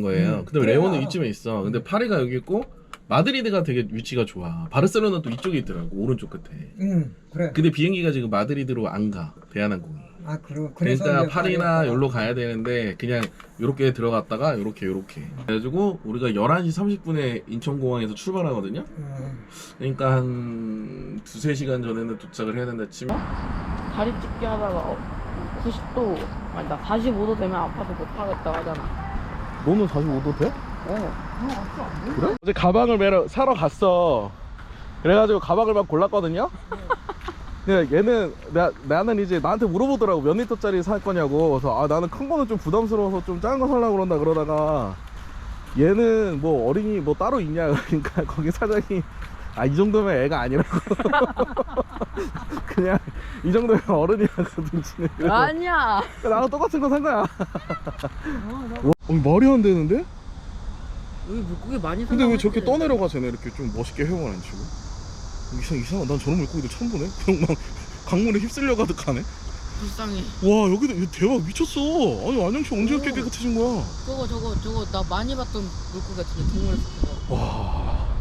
거예요. 음, 근데 그래, 레오는. 이쯤에 있어. 근데 파리가 여기 있고 마드리드가 되게 위치가 좋아. 바르셀로나 또 이쪽에 있더라고 오른쪽 끝에. 응 그래. 근데 비행기가 지금 마드리드로 안 가. 대한항공이. 아 그러 그래서 그러니까 이제 파리나 여기로 가야 되는데 그냥 요렇게 들어갔다가 요렇게 요렇게. 그래가지고 우리가 11시 30분에 인천공항에서 출발하거든요. 응. 그러니까 한 두세 시간 전에는 도착을 해야 된다 치면 다리 찢기 하다가 어, 90도 아니 나 45도 되면 아파서 못 하겠다 하잖아 너는 45도 돼? 어 그래? 어제 가방을 매러 사러 갔어. 그래가지고 가방을 막 골랐거든요. 근데 얘는 나, 나는 이제 나한테 물어보더라고 몇 리터짜리 살 거냐고. 그래서 아 나는 큰 거는 좀 부담스러워서 좀 작은 거 살라고 그런다 그러다가 얘는 뭐 어린이 뭐 따로 있냐 그러니까 거기 사장이 아 이 정도면 애가 아니라고. 그냥 이 정도면 어른이라거든 그래서 아니야. 나랑 똑같은 거 산 거야. 와, 어, 말이 안 되는데? 여기 물고기 많이 근데 왜 저렇게 살아남았지? 떠내려가 쟤네 이렇게 좀 멋있게 헤엄을 안 치고 이상 이상하 난 저런 물고기도 처음 보네. 그냥 막 강물에 휩쓸려 가득 가네. 불쌍해. 와 여기도 이거 대박. 미쳤어. 아니 안녕씨 언제 이렇게 오. 깨끗해진 거야? 저거 저거 저거 나 많이 봤던 물고기 같은데 동물에서 그거. 와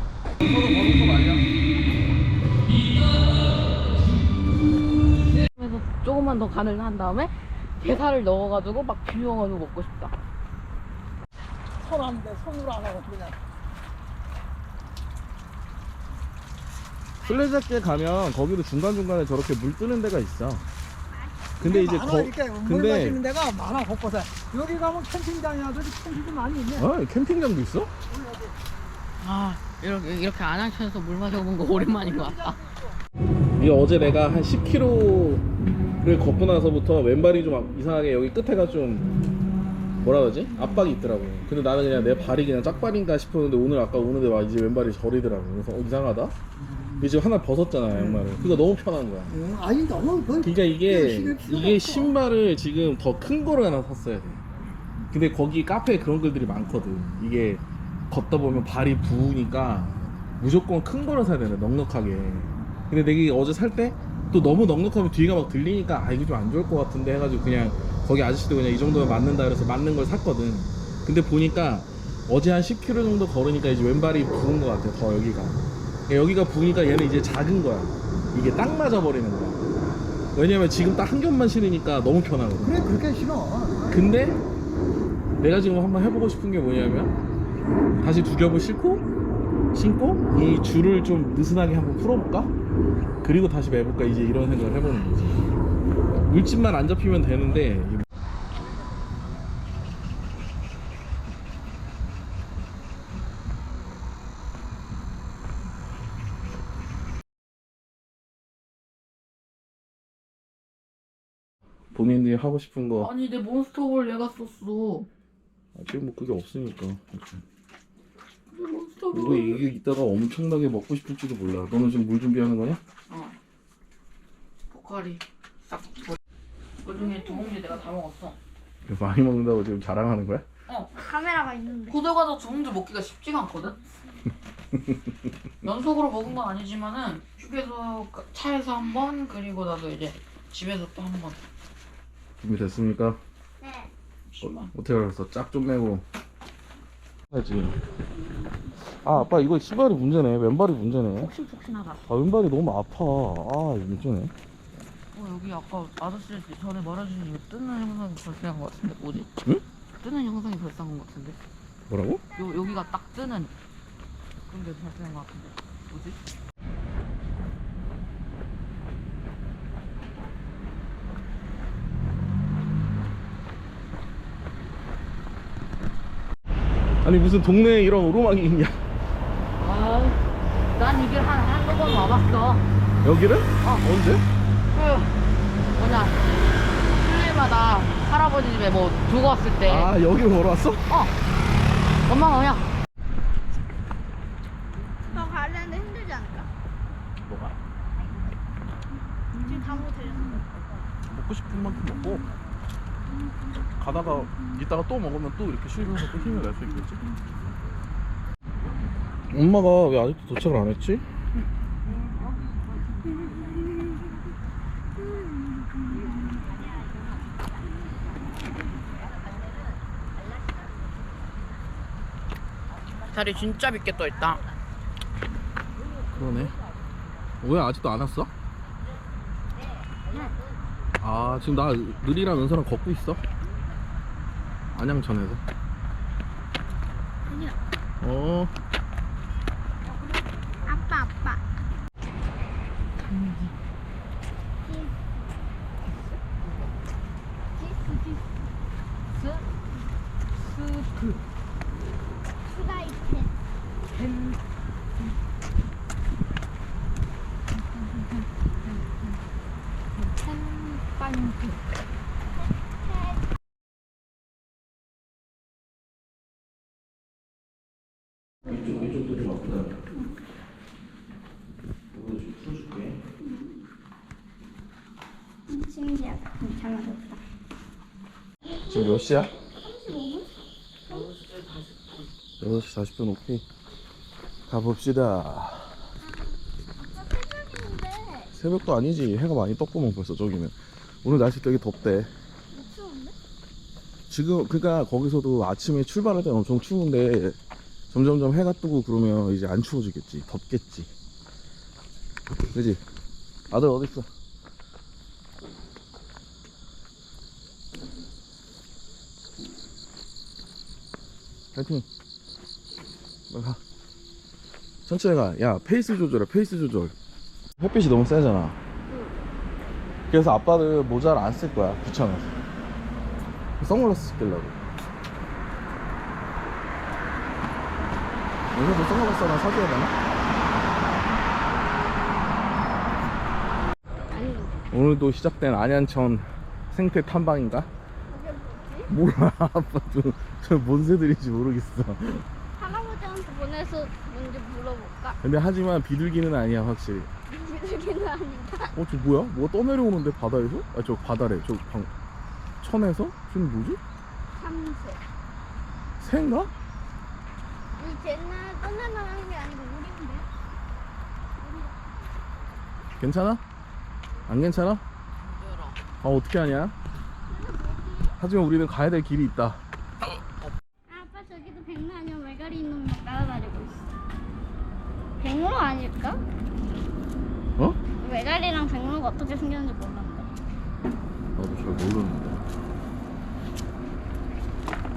그래서 조금만 더 간을 한 다음에 게살을 넣어가지고 막 비벼가지고 먹고 싶다 손안 돼 손으로 안 하고 그냥. 술래잡기에 가면 거기도 중간중간에 저렇게 물 뜨는 데가 있어 근데 이제 많아, 거 이렇게 물 근데- 마시는 데가 많아 곳곳에. 여기 가면 캠핑장이야. 저기 캠핑이 많이 있네. 아 캠핑장도 있어? 아 이렇게 이렇게 안양천에서 물 마셔본 거 오랜만인 것 같다 이게 어제 내가 한 10km를 걷고 나서부터 왼발이 좀 이상하게 여기 끝에가 좀 뭐라 그러지? 압박이 있더라고. 근데 나는 그냥 내 발이 그냥 짝발인가 싶었는데 오늘 아까 오는데 와 이제 왼발이 저리더라고. 그래서 어, 이상하다. 이제 하나 벗었잖아 양말을. 그거 너무 편한 거야. 응, 아니 너무 그 그러니까 이게 이게. 신발을 지금 더 큰 거를 하나 샀어야 돼. 근데 거기 카페에 그런 글들이 많거든. 이게 걷다 보면 발이 부으니까 무조건 큰 거를 사야 되네. 넉넉하게. 근데 내가 어제 살 때 또 너무 넉넉하면 뒤가 막 들리니까 아 이거 좀안 좋을 것 같은데 해가지고 그냥 거기 아저씨도 그냥 이 정도면 맞는다 그래서 맞는 걸 샀거든. 근데 보니까 어제 한 10km 정도 걸으니까 이제 왼발이 부은 것 같아. 더 여기가. 여기가 부으니까 얘는 이제 작은 거야. 이게 딱 맞아 버리는 거야. 왜냐면 지금 딱 한 겹만 신으니까 너무 편하거든. 그래 그렇게 싫어. 근데 내가 지금 한번 해보고 싶은 게 뭐냐면 다시 두 겹을 신고 신고 이 줄을 좀 느슨하게 한번 풀어볼까? 그리고 다시 매볼까? 이제 이런 생각을 해보는 거지. 물집만 안 잡히면 되는데 본인들이 하고 싶은 거 아니 내 몬스터볼 얘가 썼어 아, 지금 뭐 그게 없으니까 몬 스터볼 이게 이따가 엄청나게 먹고 싶을지도 몰라 너는 지금 물 준비하는 거냐? 어 포카리 딱그 중에 두 봉지 내가 다 먹었어 이거 많이 먹는다고 지금 자랑하는 거야? 어 카메라가 있는데. 고대과자 두 봉지 먹기가 쉽지가 않거든 연속으로 먹은 건 아니지만은 휴게소 가- 차에서 한 번 그리고 나도 이제 집에서 또 한 번 준비됐습니까? 네. 어, 어떻게 알았어? 짝 좀 내고 해야지 아 아빠 이거 신발이 문제네 왼발이 문제네 폭신폭신하다 아 왼발이 너무 아파 아 이거 문제네 어 여기 아까 아저씨 전에 말해주신 이거 뜨는 형상이 발생한 것 같은데 뭐지? 응? 뜨는 형상이 발생한 것 같은데 뭐라고? 요, 여기가 딱 뜨는 그런 게 발생한 것 같은데 뭐지? 아니 무슨 동네에 이런 오르막이 있냐 아난 이길 한 한두 번 와봤어 여기를? 어. 언제? 그 뭐냐 수요일마다 할아버지 집에 뭐 두고 왔을 때 아 여기를 보러 왔어? 어 엄마가 그냥 너 가려는데 힘들지 않을까? 뭐가? 지금 다 먹어도 되잖아. 먹고 싶은 만큼 먹고 가다가 이따가 또 먹으면 또 이렇게 쉬면서 또 힘을 낼수 있겠지? 엄마가 왜 아직도 도착을 안 했지? 달이 진짜 밉게 떠 있다. 그러네. 왜 아직도 안 왔어? 아 지금 나 느리랑 은서랑 걷고 있어. 안양천에서. 아니야. 어. 아빠 아빠. 스프 프라이팬. 햄 햄반죽 이쪽 이쪽도 좀 아프다. 이거 좀 풀어줄게. 신기하다. 괜찮아졌다. 지금 몇 시야? 6시 40분 오케이. 가봅시다. 새벽도 아니지. 해가 많이 떴구먼 벌써 저기는. 오늘 날씨 되게 덥대. 지금 그니까 거기서도 아침에 출발할 때는 엄청 추운데 점점점 해가 뜨고 그러면 이제 안 추워지겠지. 덥겠지. 그지? 아들 어디 있어? 파이팅. 빨리 가. 천천히 가. 야 페이스 조절해. 페이스 조절. 햇빛이 너무 세잖아. 그래서 아빠는 모자를 안 쓸 거야. 귀찮아서. 선글라스 끼려고. 여기도 선글라스 하나 사줘야 되나? 오늘도 시작된 안양천 생태 탐방인가? 몰라 아빠도 저 뭔 새들인지 모르겠어 할아버지한테 보내서 뭔지 물어볼까? 근데 하지만 비둘기는 아니야 확실히 비둘기는 아니다. 어 저 뭐야? 뭐가 떠내려오는데 바다에서? 아 저 바다래 저 방... 천에서? 지금 뭐지? 참새. 새인가? 이 쟤는 떠나나가는 게 아니고 우리인데. 괜찮아? 안 괜찮아? 아 어떻게 하냐? 하지만 우리는 가야 될 길이 있다 아, 아빠 저기도 백로 아니면 외가리 있는 거 따라다니고 있어. 백로 아닐까? 어? 외가리랑 백로가 어떻게 생겼는지 몰랐는데. 나도 잘 모르는데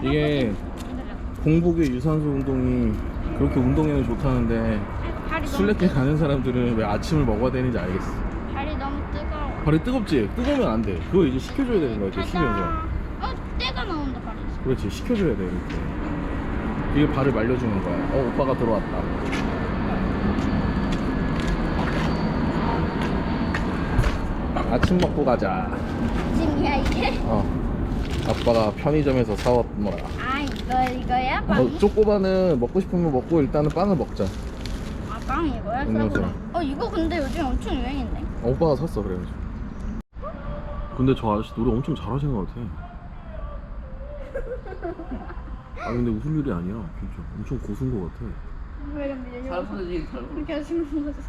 이게 흔들려. 공복에 유산소 운동이 그렇게 운동에는 좋다는데 아이고, 발이 너무 술래길 뜨- 가는 사람들은 왜 아침을 먹어야 되는지 알겠어 발이 너무 뜨거워. 발이 뜨겁지? 뜨거우면 안 돼. 그거 이제 식혀줘야 되는 거야, 이제 쉬면서. 가자. 어, 때가 나온다 발이. 그렇지, 식혀줘야 돼, 이렇게. 이게 발을 말려주는 거야. 어, 오빠가 들어왔다. 아침 먹고 가자. 짐이야 이게? 어. 아빠가 편의점에서 사왔노라. 아 이거 이거야 어, 빵이? 쪼꼬바는 먹고 싶으면 먹고 일단은 빵을 먹자. 아빵 이거야? 음료수. 싸구려. 어 이거 근데 요즘 엄청 유행인데. 어, 오빠가 샀어, 그래가지고. 근데 저 아저씨 노래 엄청 잘하시는 것 같아. 아 근데 웃을 일이 아니야, 진짜. 엄청 고수인 것 같아. 왜 근데. 그렇게 하시는 거지?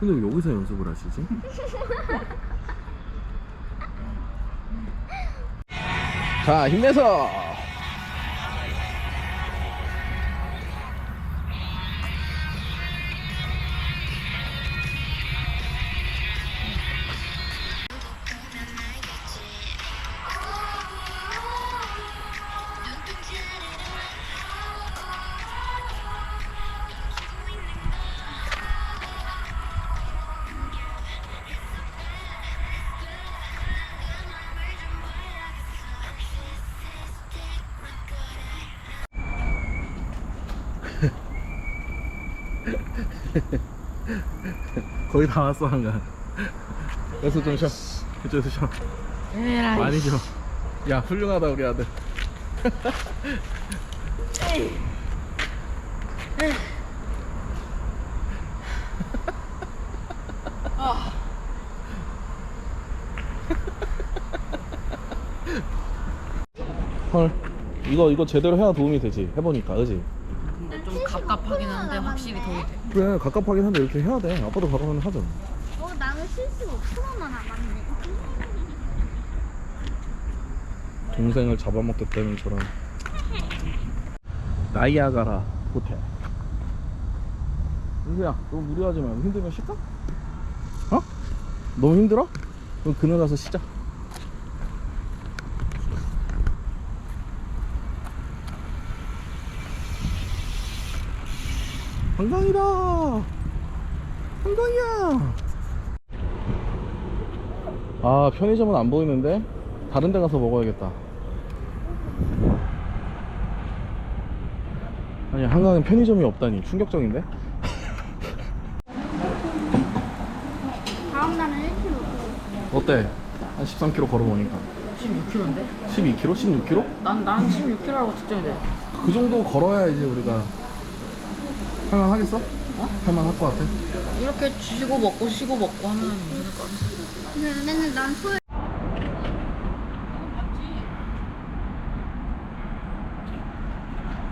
근데 왜 여기서 연습을 하시지? 자, 힘내서! 거의 다 왔어, 한가. 여기서 좀 쉬어. 이쪽에서 쉬어. 에라이. 많이 쉬어. 야, 훌륭하다, 우리 아들. 헐. 이거, 이거 제대로 해야 도움이 되지. 해보니까, 그지? 갑갑하긴 한데 확실히 도움이 돼. 그래, 갑갑하긴 한데 이렇게 해야 돼. 아빠도 가까면 하잖아. 어 나는 75%만 남았네. 동생을 잡아먹겠다는 저런 나이아가라 호텔 은수야 너무 무리하지 말고 힘들면 쉴까? 어? 너무 힘들어? 그럼 그늘 가서 쉬자 한강이다 한강이야 아 편의점은 안 보이는데 다른 데 가서 먹어야겠다 아니 한강엔 편의점이 없다니 충격적인데 다음 날은 1kg. 어때? 한 13km 걸어보니까 16kg인데? 12km? 16km? 난, 난 16kg라고 측정이 돼. 그 정도 걸어야 이제 우리가 할만 하겠어? 어? 할만 할 것 같아 이렇게 쉬고 먹고 쉬고 먹고 하면 괜찮을 것 같아. 근데 맨날 난 토요일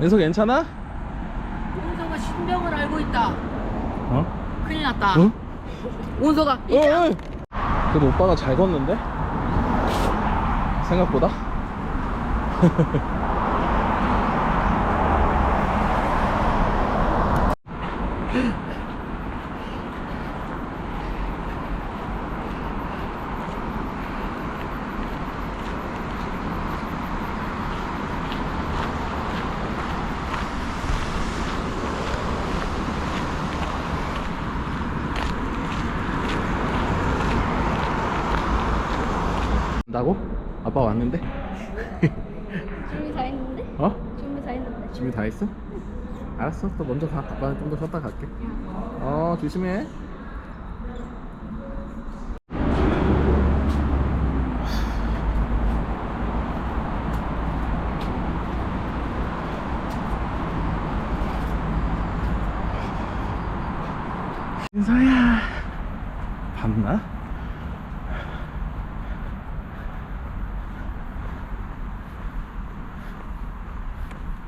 연서 괜찮아? 온서가 신병을 알고 있다. 어? 큰일 났다. 응? 온서가 어, 어. 그래도 오빠가 잘 걷는데? 생각보다? 나고? 아빠 왔는데? 준비 다 했는데? 어? 준비 다 했는데. 준비 다 했어? 알았어 또 먼저 가 아빠는 좀 더 쉬었다 갈게 어 조심해 인서야 봤나?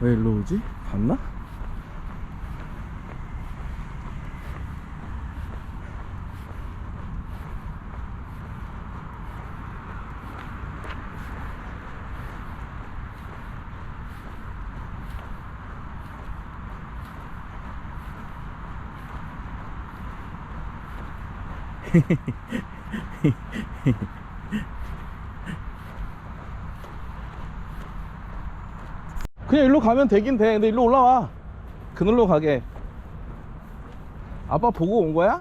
왜 일로 오지? 봤나? 그냥 일로 가면 되긴 돼. 근데 일로 올라와. 그늘로 가게. 아빠 보고 온 거야?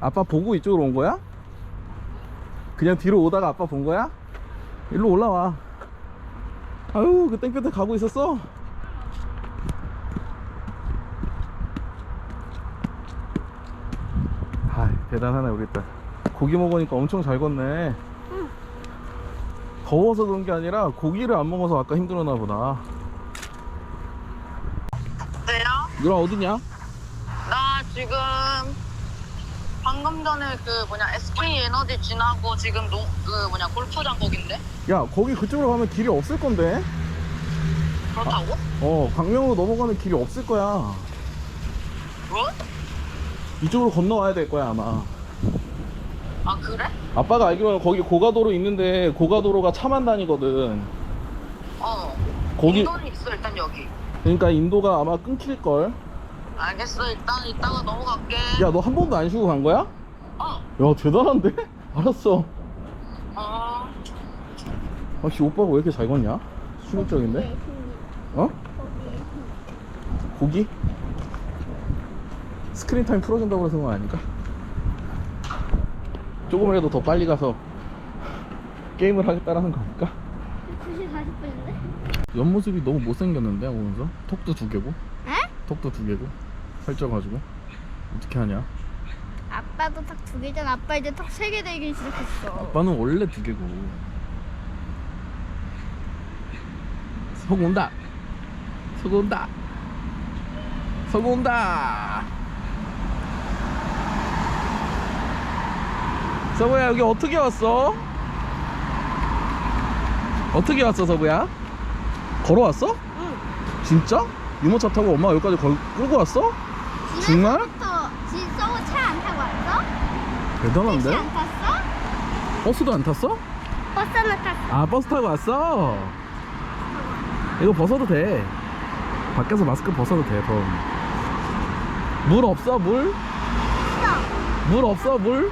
아빠 보고 이쪽으로 온 거야? 그냥 뒤로 오다가 아빠 본 거야? 일로 올라와. 아유, 그 땡볕에 가고 있었어? 아, 대단하네, 우리 딸. 고기 먹으니까 엄청 잘 걷네. 더워서 그런 게 아니라 고기를 안 먹어서 아까 힘들었나 보다. 네요? 누나 어디냐? 나 지금 방금 전에 그 뭐냐 SK 에너지 지나고 지금 농, 그 뭐냐 골프장 거긴데 야, 거기 그쪽으로 가면 길이 없을 건데? 그렇다고? 어, 광명으로 넘어가는 길이 없을 거야. 뭐? 이쪽으로 건너와야 될 거야, 아마. 아 그래? 아빠가 알기로는 거기 고가도로 있는데 고가도로가 차만 다니거든. 어 거기, 인도는 있어 일단 여기 그러니까 인도가 아마 끊길걸. 알겠어 일단 이따가 넘어갈게 야, 너 한 번도 안 쉬고 간 거야? 어 야, 대단한데? 알았어. 어. 아씨, 오빠가 왜 이렇게 잘 걷냐? 충격적인데? 어? 고기? 스크린 타임 풀어준다고 해서 그런 거 아닐까? 조금이라도 더 빨리 가서 게임을 하겠다라는 거 아닐까? 2시 40분인데? 옆모습이 너무 못생겼는데 오면서 톡도 두 개고 에? 톡도 두 개고 살쪄가지고 어떻게 하냐 아빠도 탁두 개잖아. 아빠 이제 탁세개 되기 시작했어. 아빠는 원래 두 개고 속 온다 속 온다 속 온다 서부야 여기 어떻게 왔어? 어떻게 왔어 서부야? 걸어왔어? 응. 진짜? 유모차 타고 엄마 여기까지 걸, 끌고 왔어? 정말? 진서우 차안 타고 왔어? 택시 대단한데? 안 탔어? 버스도 안 탔어? 버스는 탔어. 아 버스 타고 왔어? 이거 벗어도 돼 밖에서 마스크 벗어도 돼 더우면 물 없어 물? 물 없어 물?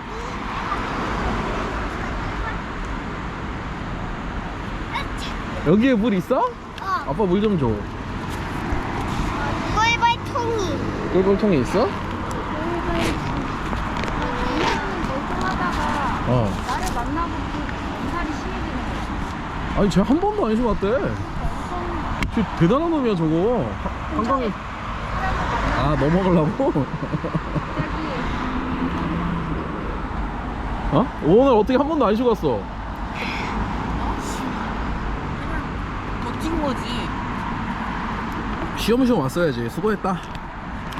여기에 물 있어? 어. 아빠 물 좀 줘. 꿀벌통이. 꿀벌통에 있어? 어. 나를 만나보고 엄살이 심해지는 거야. 아니 쟤 한 번도 안 쉬었대. 쟤 대단한 놈이야 저거. 한- 한강에. 아 넘어가려고? 갑자기 어? 오늘 어떻게 한 번도 안 쉬고 왔어? 버틴 거지. 쉬엄쉬엄 왔어야지. 수고했다.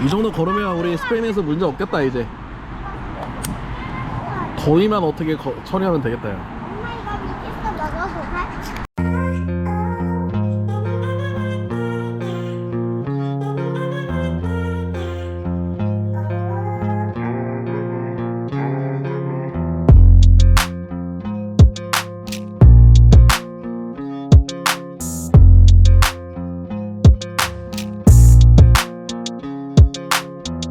이 정도 걸으면 우리 스페인에서 문제 없겠다 이제. 더위만 어떻게 거- 처리하면 되겠다 야.